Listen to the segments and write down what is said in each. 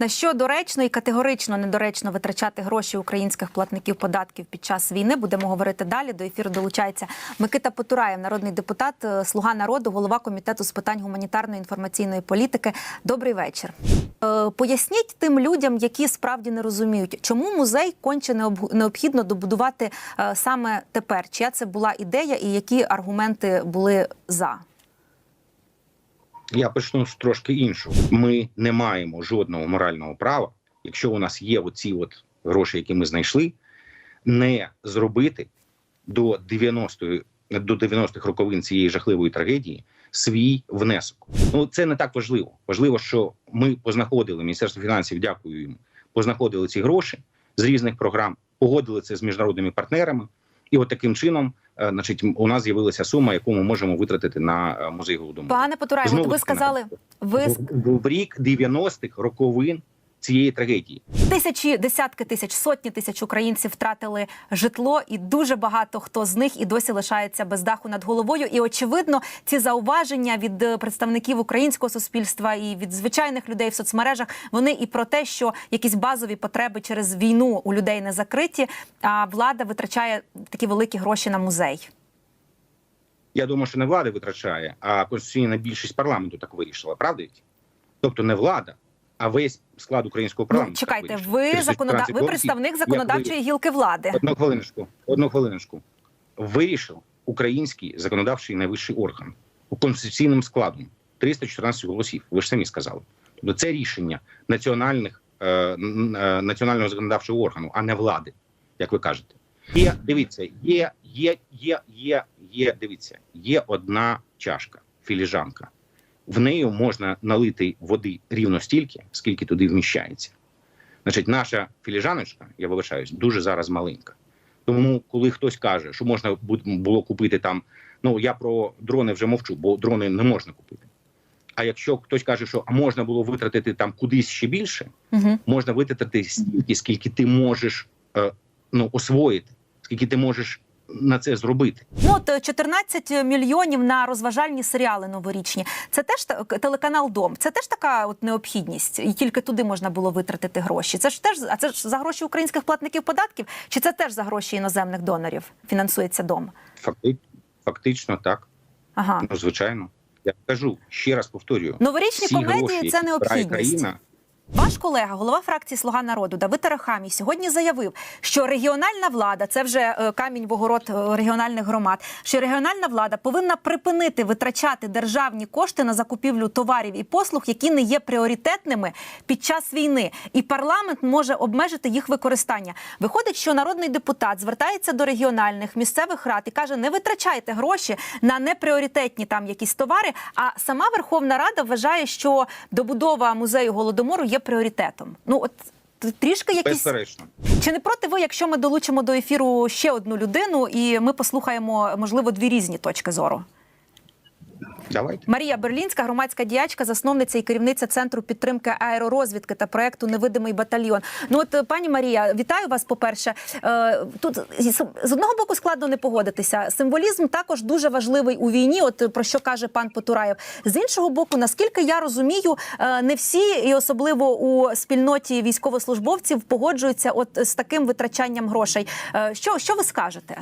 На що доречно і категорично недоречно витрачати гроші українських платників податків під час війни? Будемо говорити далі. До ефіру долучається Микита Потураєв, народний депутат, е, слуга народу, голова комітету з питань гуманітарної інформаційної політики. Добрий вечір. Е, Поясніть тим людям, які справді не розуміють, чому музей конче необхідно добудувати е, саме тепер. Чия це була ідея, і які аргументи були за? Я почну з трошки іншого. Ми не маємо жодного морального права, якщо у нас є оці от гроші, які ми знайшли, не зробити до 90-ї до 90-х роковин цієї жахливої трагедії свій внесок. Ну це не так важливо. Важливо, що ми познаходили Міністерство фінансів. Дякую їм. Познаходили ці гроші з різних програм, погодили це з міжнародними партнерами, і от таким чином, значить, у нас з'явилася сума, яку ми можемо витратити на е, музей голодомору. Пане Потураєв, ви сказали, ви в рік 90-х роковин цієї трагедії. Тисячі, десятки тисяч, сотні тисяч українців втратили житло, і дуже багато хто з них і досі лишається без даху над головою. І очевидно, ці зауваження від представників українського суспільства і від звичайних людей в соцмережах вони і про те, що якісь базові потреби через війну у людей не закриті, а влада витрачає такі великі гроші на музей. Я думаю, що не влада витрачає, а конституційна більшість парламенту так вирішила, правда? Тобто не влада, а весь склад українського Ну чекайте, ви законода... ви представник законодавчої гілки влади. Одну хвилиночку, одну хвилиночку. Вирішив український законодавчий найвищий орган у конституційним складом 314 голосів. Ви ж самі сказали. Тобто це рішення національних е, е, національного законодавчого органу, а не влади, як ви кажете. Є, дивіться, є, є, є, є, є. Дивіться, є одна чашка, філіжанка. В нею можна налити води рівно стільки, скільки туди вміщається. Значить, наша філіжаночка, я вибачаюсь, дуже зараз маленька. Тому, коли хтось каже, що можна було купити там, ну я про дрони вже мовчу, бо дрони не можна купити. А якщо хтось каже, що можна було витратити там кудись ще більше, Угу. можна витратити стільки, скільки ти можеш е, ну, освоїти, скільки ти можеш на це зробити. Ну от е, 14 мільйонів на розважальні серіали новорічні. Це теж телеканал Дом. Це теж така от необхідність, і тільки туди можна було витратити гроші. Це ж теж а це ж за гроші українських платників податків, чи це теж за гроші іноземних донорів фінансується дом? Факти, фактично так. Ага. Ну звичайно. Я кажу ще раз повторюю: Новорічні всі комедії гроші, це необхідність. країна, Ваш колега, голова фракції Слуга народу Давид Арахамій сьогодні заявив, що регіональна влада це вже е, камінь в огород е, регіональних громад. Що регіональна влада повинна припинити витрачати державні кошти на закупівлю товарів і послуг, які не є пріоритетними під час війни, і парламент може обмежити їх використання. Виходить, що народний депутат звертається до регіональних місцевих рад і каже: не витрачайте гроші на непріоритетні там якісь товари. А сама Верховна Рада вважає, що добудова музею голодомору є пріоритетом. Ну от трішки якісь безперечно. чи не проти ви, якщо ми долучимо до ефіру ще одну людину, і ми послухаємо можливо дві різні точки зору. Давайте. Марія Берлінська, громадська діячка, засновниця і керівниця центру підтримки аеророзвідки та проекту Невидимий батальйон. Ну от е, пані Марія, вітаю вас. По перше, тут з одного боку складно не погодитися. Символізм також дуже важливий у війні. От е, про що каже пан Потураєв. З іншого боку, наскільки я розумію, е, не всі, і особливо у спільноті військовослужбовців, погоджуються от з таким витрачанням грошей. Е, Що, що ви скажете?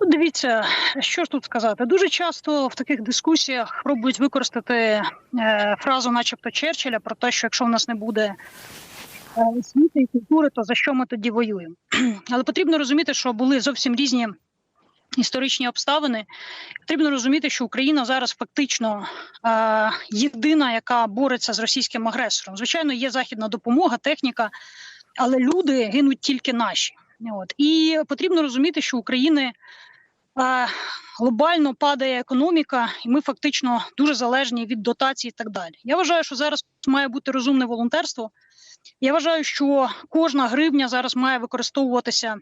Ну, Дивіться, що ж тут сказати. Дуже часто в таких дискусіях пробують використати е, фразу, начебто Черчилля, про те, що якщо в нас не буде е, освіти і культури, то за що ми тоді воюємо? Але потрібно розуміти, що були зовсім різні історичні обставини. Потрібно розуміти, що Україна зараз фактично е, єдина, яка бореться з російським агресором. Звичайно, є західна допомога, техніка, але люди гинуть тільки наші. От і потрібно розуміти, що України глобально падає економіка, і ми фактично дуже залежні від дотацій і так далі. Я вважаю, що зараз має бути розумне волонтерство. Я вважаю, що кожна гривня зараз має використовуватися.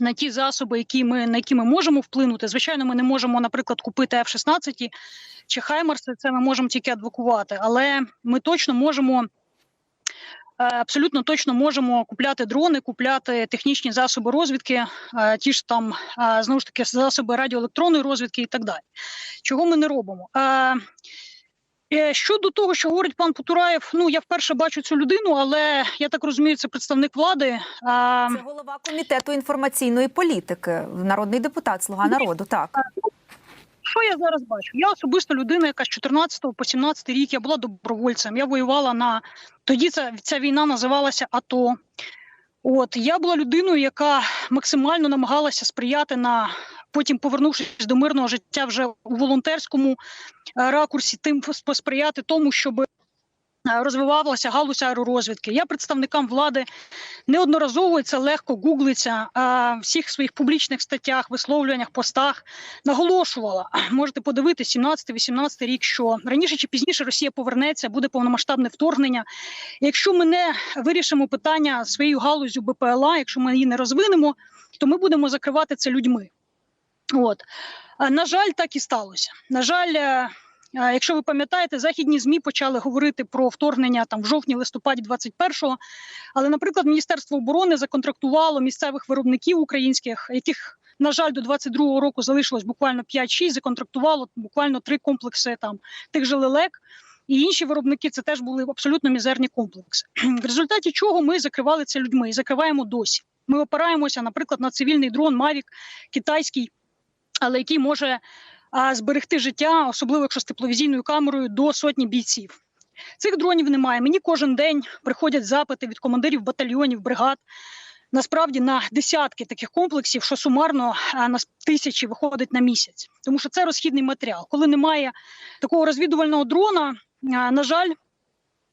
На ті засоби, які ми на які ми можемо вплинути, звичайно, ми не можемо, наприклад, купити F-16 чи Хаймерси. Це ми можемо тільки адвокувати, але ми точно можемо абсолютно точно можемо купляти дрони, купляти технічні засоби розвідки, е, ті ж там е, знову ж таки засоби радіоелектронної розвідки і так далі. Чого ми не робимо? Е, Е, Щодо того, що говорить пан Потураєв, ну я вперше бачу цю людину, але я так розумію, це представник влади. Це голова комітету інформаційної політики, народний депутат, слуга народу. Так Що я зараз бачу? Я особисто людина, яка з 14 по 17 рік я була добровольцем. Я воювала на тоді. Ця, ця війна називалася АТО. От я була людиною, яка максимально намагалася сприяти на потім, повернувшись до мирного життя вже у волонтерському е, ракурсі, тим посприяти тому, щоб розвивалася галузь аеророзвідки. Я представникам влади неодноразово і це легко гуглиться е, в всіх своїх публічних статтях, висловлюваннях, постах наголошувала. Можете подивитися 17-18 рік, що раніше чи пізніше Росія повернеться, буде повномасштабне вторгнення. Якщо ми не вирішимо питання своєю галузю БПЛА, якщо ми її не розвинемо, то ми будемо закривати це людьми. От Е, на жаль, так і сталося. На жаль. Якщо ви пам'ятаєте, західні змі почали говорити про вторгнення там в жовтні-листопаді 21-го, але, наприклад, Міністерство оборони законтрактувало місцевих виробників українських, яких на жаль до 22-го року залишилось буквально 5-6, законтрактувало буквально три комплекси там тих же лелек. І інші виробники це теж були абсолютно мізерні комплекси. В результаті чого ми закривали це людьми і закриваємо досі. Ми опираємося, наприклад, на цивільний дрон Mavic китайський, але який може зберегти життя, особливо якщо з тепловізійною камерою, до сотні бійців. Цих дронів немає. Мені кожен день приходять запити від командирів батальйонів, бригад. Насправді на десятки таких комплексів, що сумарно на тисячі виходить на місяць, тому що це розхідний матеріал. Коли немає такого розвідувального дрона, на жаль,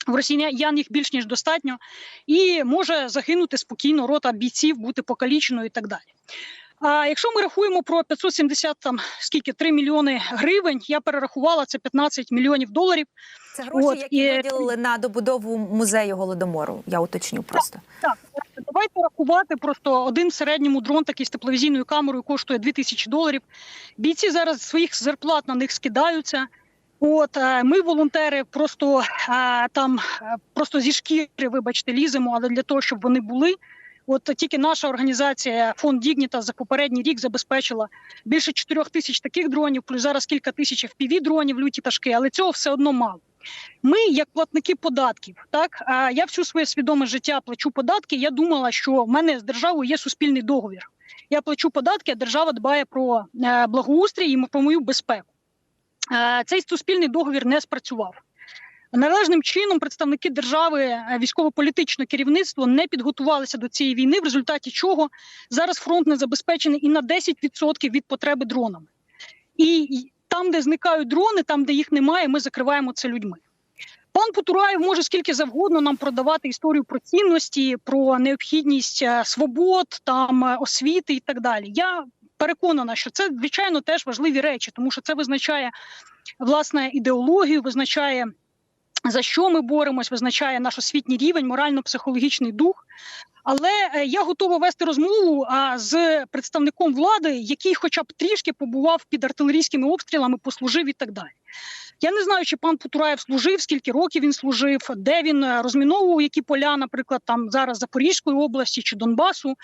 в росіян їх більш ніж достатньо, і може загинути спокійно рота бійців, бути покаліченою і так далі. А якщо ми рахуємо про 570 там скільки 3 мільйони гривень, я перерахувала це 15 мільйонів доларів. це гроші, От, які і- виділили на добудову музею голодомору. Я уточню просто. Так, давайте рахувати. Просто один в середньому дрон такий з тепловізійною камерою коштує 2000 доларів. Бійці зараз своїх зарплат на них скидаються. От е, ми, волонтери, просто е, там е, просто зі шкіри, вибачте, ліземо, але для того, щоб вони були. От тільки наша організація фонд Дігніта за попередній рік забезпечила більше 4 тисяч таких дронів, плюс зараз кілька тисяч fpv дронів, люті пташки, але цього все одно мало. Ми, як платники податків, так а я всю своє свідоме життя плачу податки. Я думала, що в мене з державою є суспільний договір. Я плачу податки, а держава дбає про е, благоустрій і про мою безпеку. Е, Цей суспільний договір не спрацював. Належним чином представники держави, е, військово-політичне керівництво не підготувалися до цієї війни, в результаті чого зараз фронт не забезпечений і на 10% від потреби дронами. І там, де зникають дрони, там, де їх немає, ми закриваємо це людьми. Пан Потураєв може скільки завгодно нам продавати історію про цінності, про необхідність е, свобод, там е, освіти і так далі. Я переконана, що це звичайно теж важливі речі, тому що це визначає власне ідеологію, визначає за що ми боремось, визначає наш освітній рівень, морально-психологічний дух. Але е, я готова вести розмову з представником влади, який, хоча б трішки побував під артилерійськими обстрілами, послужив і так далі. Я не знаю, чи пан Потураєв служив, скільки років він служив, де він е, розміновував які поля, наприклад, там зараз Запорізької області чи Донбасу,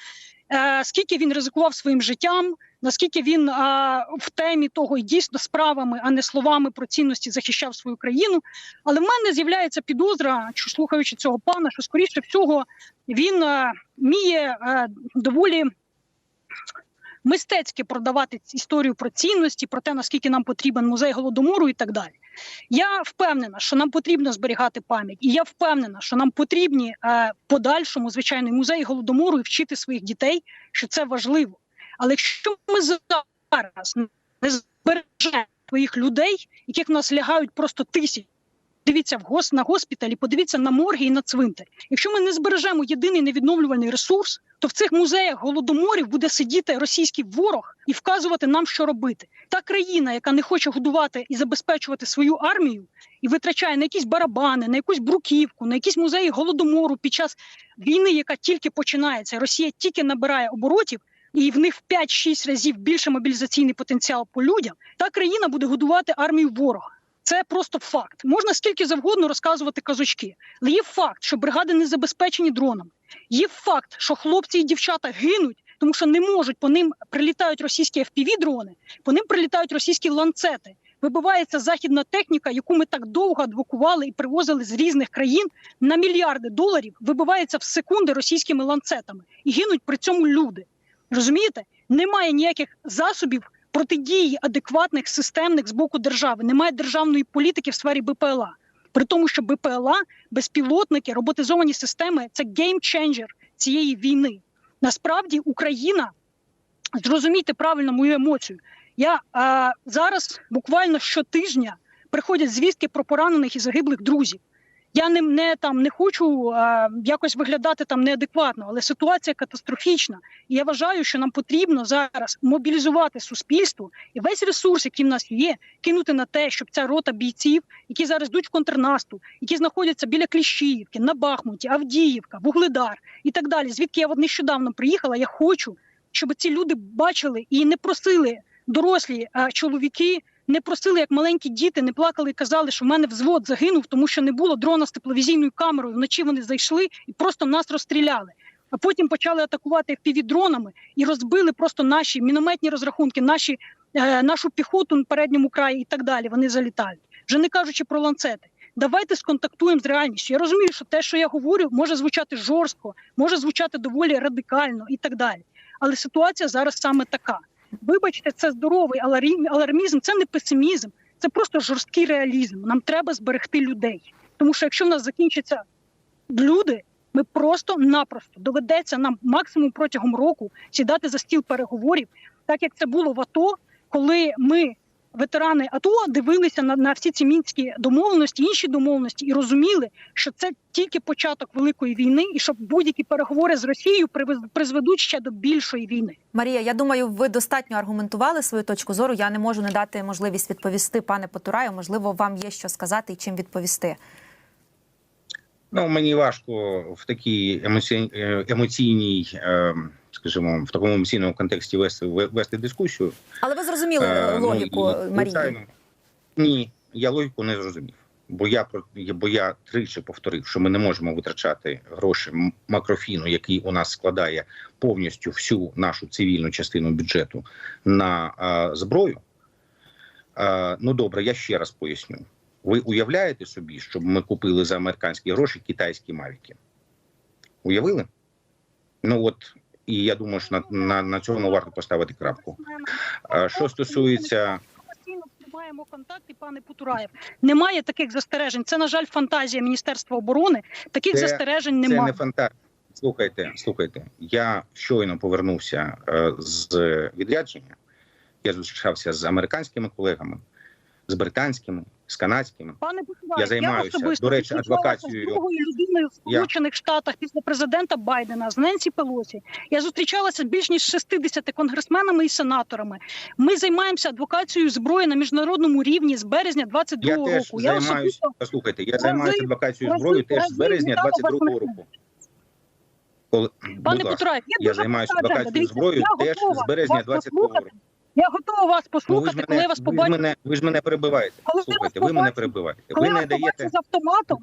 е, скільки він ризикував своїм життям, наскільки він а, в темі того і дійсно справами, а не словами про цінності захищав свою країну. Але в мене з'являється підозра, що слухаючи цього пана, що скоріше всього він вміє доволі мистецьки продавати історію про цінності, про те, наскільки нам потрібен музей голодомору і так далі. Я впевнена, що нам потрібно зберігати пам'ять, і я впевнена, що нам потрібні е, подальшому, звичайно, музей голодомору і вчити своїх дітей, що це важливо. Але якщо ми зараз не збережемо своїх людей, яких в нас лягають просто тисячі. Дивіться в гос на госпіталі, подивіться на морги і на цвинтар. Якщо ми не збережемо єдиний невідновлювальний ресурс, то в цих музеях голодоморів буде сидіти російський ворог і вказувати нам, що робити. Та країна, яка не хоче годувати і забезпечувати свою армію, і витрачає на якісь барабани, на якусь бруківку, на якісь музеї голодомору під час війни, яка тільки починається. Росія тільки набирає оборотів. І в них в 5-6 разів більше мобілізаційний потенціал по людям. Та країна буде годувати армію ворога. Це просто факт. Можна скільки завгодно розказувати казочки, але є факт, що бригади не забезпечені дронами. Є факт, що хлопці і дівчата гинуть, тому що не можуть по ним прилітають російські fpv дрони по ним прилітають російські ланцети. вибивається західна техніка, яку ми так довго адвокували і привозили з різних країн на мільярди доларів, вибивається в секунди російськими ланцетами і гинуть при цьому люди. Розумієте? Немає ніяких засобів протидії адекватних системних з боку держави. Немає державної політики в сфері БПЛА. При тому, що БПЛА, безпілотники, роботизовані системи це геймченджер цієї війни. Насправді Україна зрозумійте правильно мою емоцію. Я а, зараз буквально щотижня приходять звістки про поранених і загиблих друзів. Я не, не там не хочу а, якось виглядати там неадекватно, але ситуація катастрофічна. І я вважаю, що нам потрібно зараз мобілізувати суспільство і весь ресурс, який в нас є, кинути на те, щоб ця рота бійців, які зараз йдуть в контрнаступ, які знаходяться біля Кліщіївки, на Бахмуті, Авдіївка, Вугледар і так далі. Звідки я нещодавно приїхала, я хочу, щоб ці люди бачили і не просили дорослі а, чоловіки. Не просили, як маленькі діти, не плакали казали, що в мене взвод загинув, тому що не було дрона з тепловізійною камерою. Вночі вони зайшли і просто нас розстріляли. А потім почали атакувати FPV-дронами і розбили просто наші мінометні розрахунки, наші, е, нашу піхоту на передньому краї і так далі. Вони залітають. Вже не кажучи про ланцети. Давайте сконтактуємо з реальністю. Я розумію, що те, що я говорю, може звучати жорстко, може звучати доволі радикально і так далі. Але ситуація зараз саме така. Вибачте, це здоровий алармі- алармізм, це не песимізм, це просто жорсткий реалізм. Нам треба зберегти людей. Тому що якщо в нас закінчаться люди, ми просто-напросто доведеться нам максимум протягом року сідати за стіл переговорів, так як це було в АТО, коли ми, ветерани АТО, дивилися на, на всі ці мінські домовленості, інші домовленості, і розуміли, що це тільки початок великої війни, і що будь-які переговори з Росією призведуть ще до більшої війни. Марія, я думаю, ви достатньо аргументували свою точку зору. Я не можу не дати можливість відповісти, пане Потураю. Можливо, вам є що сказати і чим відповісти. Ну мені важко в такій е, емоційній, е, скажімо, в такому емоційному контексті вести вести дискусію. Але ви зрозуміли Е, ну, логіку і, Марії. звичайно, Ні, я логіку не зрозумів. Бо я бо я тричі повторив, що ми не можемо витрачати гроші макрофіну, який у нас складає повністю всю нашу цивільну частину бюджету на а, зброю. А, ну добре, я ще раз поясню. Ви уявляєте собі, щоб ми купили за американські гроші китайські мавіки? Уявили? Ну от і я думаю, що на, на, на цьому варто поставити крапку. Що стосується тримаємо контакти, пане Путураєв. Немає таких застережень. Це, на жаль, фантазія Міністерства оборони. Таких Це- застережень Це немає. не фантазія. Слухайте, слухайте. Я щойно повернувся е, з відрядження. Я зустрічався з американськими колегами, з британськими, з канадськими. Пане Я займаюся, особисто до речі, адвокацією. з другою людиною в Сполучених Штатах після президента Байдена з Ненсі Пелосі. Я зустрічалася з більш ніж 60 конгресменами і сенаторами. Ми займаємося адвокацією зброї на міжнародному рівні з березня 22 Я теж року. Я займаюся. особисто Послухайте, я займаюся адвокацією зброї теж з березня вітала вас 22-го року. Коли Пане Петраєв, є я займаюся адвокацією зброю теж з березня вас 22-го року. Я готова вас Ну, ви ж послухати, коли мене, вас ви ж мене, ви ж мене перебиваєте. Коли Слухайте, ви мене перебиваєте. Коли Ви не даєте. з автоматом,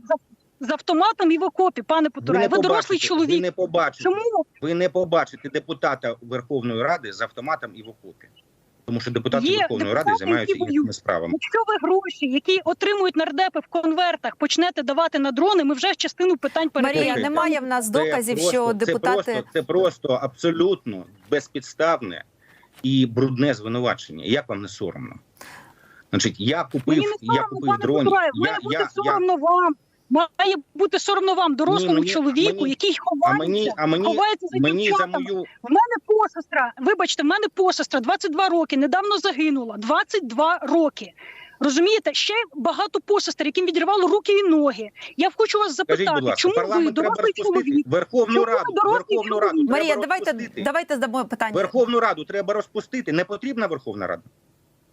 з, з автоматом і в окопі, пане Петраєв. Ви, дорослий побачите, чоловік. Ви не побачите. Чому Ви не побачите депутата Верховної Ради з автоматом і в окопі. Тому що депутати Є Верховної Ради займаються іншими справами. якщо ви гроші, які отримують нардепи в конвертах, почнете давати на дрони, ми вже частину питань Марія, немає в нас Це доказів, просто- що це депутати просто, це просто абсолютно безпідставне і брудне звинувачення. Як вам не соромно? Значить, я купив, Мені не я купив пане дрони. Я, має бути я, я, соромно вам. Має бути соромно вам, дорослому мені- чоловіку, мені- який а ховається, мені, а мені, ховається за мені за мою В мене посестра, вибачте, в мене посестра 22 роки, недавно загинула. 22 роки. Розумієте, ще багато посестер, яким відірвало руки і ноги. Я хочу вас запитати, будь ласка, чому ви дорослий чоловік? Верховну Чому Раду, дорослий Верховну Раду Марія, давайте розпустити. давайте здамо питання. Верховну Раду треба розпустити. Не потрібна Верховна Рада.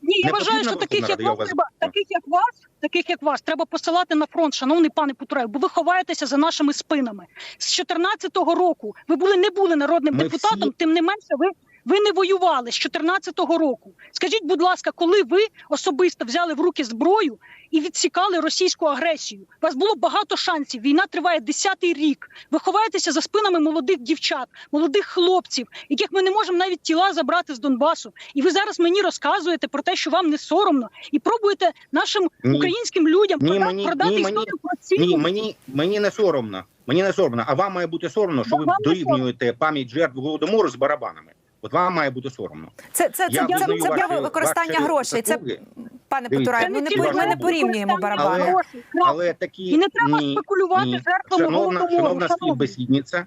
Ні, я Не вважаю, що таких як вас вас треба, таких як вас, таких як вас, треба посилати на фронт, шановний пане Путраєв, бо ви ховаєтеся за нашими спинами. З 14-го року ви були не були народним Ми депутатом, всі- тим не менше, ви Ви не воювали з 14-го року. Скажіть, будь ласка, коли ви особисто взяли в руки зброю і відсікали російську агресію? У вас було багато шансів. Війна триває 10-й рік. Ви ховаєтеся за спинами молодих дівчат, молодих хлопців, яких ми не можемо навіть тіла забрати з Донбасу. І ви зараз мені розказуєте про те, що вам не соромно, і пробуєте нашим Ні. українським людям Ні, прода- мені- продати ні, мені- історію про ці Ні, мені, мені не соромно. Мені не соромно. А вам має бути соромно, що ви дорівнюєте пам'ять жертв голодомору з барабанами. От вам має бути соромно. Це це, це, це, це ваші- про використання ваші грошей. Це пане Потураєв. Ми не по- ми не порівнюємо барабани. грошей. Але такі І не треба ні, спекулювати ні. жертвами Шановна, голодомору. шановна співбесідниця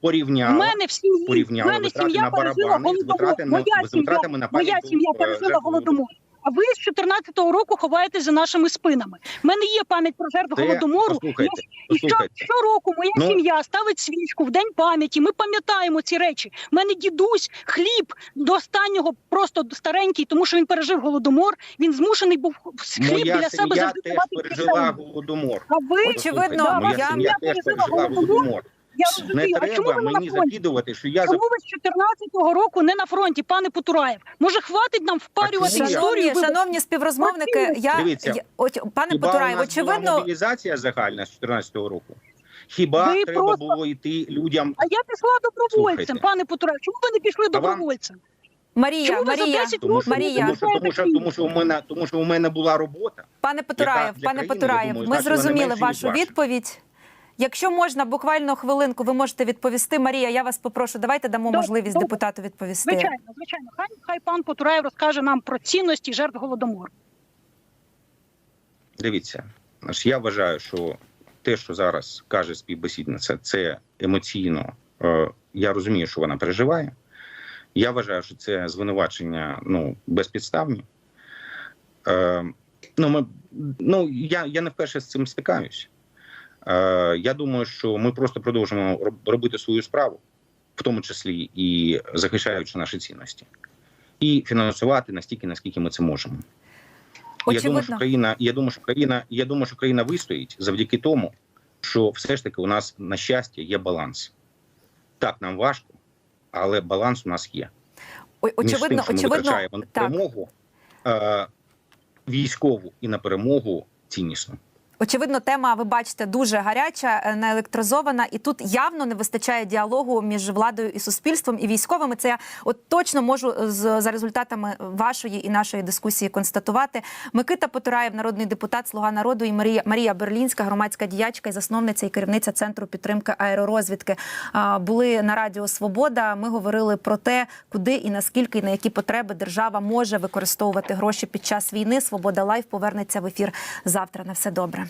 порівняла, мене в сім'ї, в порівняла мене витрати сім'я на пережила з голодомор. Моя з сім'я, витратами на моя сім'я е, пережила голодомор. А ви з 14-го року ховаєтесь за нашими спинами. У мене є пам'ять про жертв голодомору. послухайте, І що послухайте. щороку моя Ну- сім'я ставить свічку в день пам'яті. Ми пам'ятаємо ці речі. У мене дідусь хліб до останнього просто старенький, тому що він пережив голодомор. Він змушений був хліб Моя біля себе завжди пережила голодомор. А ви Очевидно, моя я- сім'я я теж пережила пережила голодомор. голодомор. Я Не розумію, а чому ви мені закидувати, що я Чому ви з 14-го року не на фронті, пане Потураєв? Може, хватить нам впарювати історію? Шановні, шановні співрозмовники, я, Дивіться, я от, пане Хіба Потураєв, у нас була очевидно, мобілізація загальна з 14-го року? Хіба Ви треба просто- було йти людям? А я пішла добровольцем, Слухайте. пане Потураєв. Чому ви не пішли А вам- добровольцем? Марія, Чому ви за Марія, 10 Тому що, Марія. тому, що, тому, що, тому, що у мене, тому що у мене була робота. Пане Потураєв, для пане країни, я Потураєв, думаю, ми не зрозуміли менше, ніж вашу ваша. відповідь. Якщо можна, буквально хвилинку, ви можете відповісти. Марія, я вас попрошу, давайте дамо Добре, можливість добре. депутату відповісти. Звичайно, звичайно. Хай, хай пан Потураєв розкаже нам про цінності жертв голодомору. Дивіться, я вважаю, що те, що зараз каже співбесідниця, це емоційно. Е, я розумію, що вона переживає. Я вважаю, що це звинувачення ну, безпідставні. Е, ну, ми, ну, я, я не вперше з цим стикаюсь. Е, я думаю, що ми просто продовжимо робити свою справу, в тому числі і захищаючи наші цінності, і фінансувати настільки, наскільки ми це можемо. Я думаю, що країна, я думаю, що країна, я думаю, що країна вистоїть завдяки тому, що все ж таки у нас на щастя є баланс. Так, нам важко, але баланс у нас є. Ой, Між Очевидно, тим, що ми очевидно, витрачаємо на так. перемогу е, військову і на перемогу ціннісно. Очевидно, тема, ви бачите, дуже гаряча, е, наелектризована, і тут явно не вистачає діалогу між владою і суспільством і військовими. Це я от точно можу е, з за результатами вашої і нашої дискусії констатувати. Микита Потураєв, народний депутат, слуга народу, і Марія Марія Берлінська, громадська діячка і засновниця і керівниця центру підтримки аеророзвідки. Були на Радіо Свобода. Ми говорили про те, куди і наскільки і на які потреби держава може використовувати гроші під час війни. Свобода Лайф повернеться в ефір завтра. На все добре.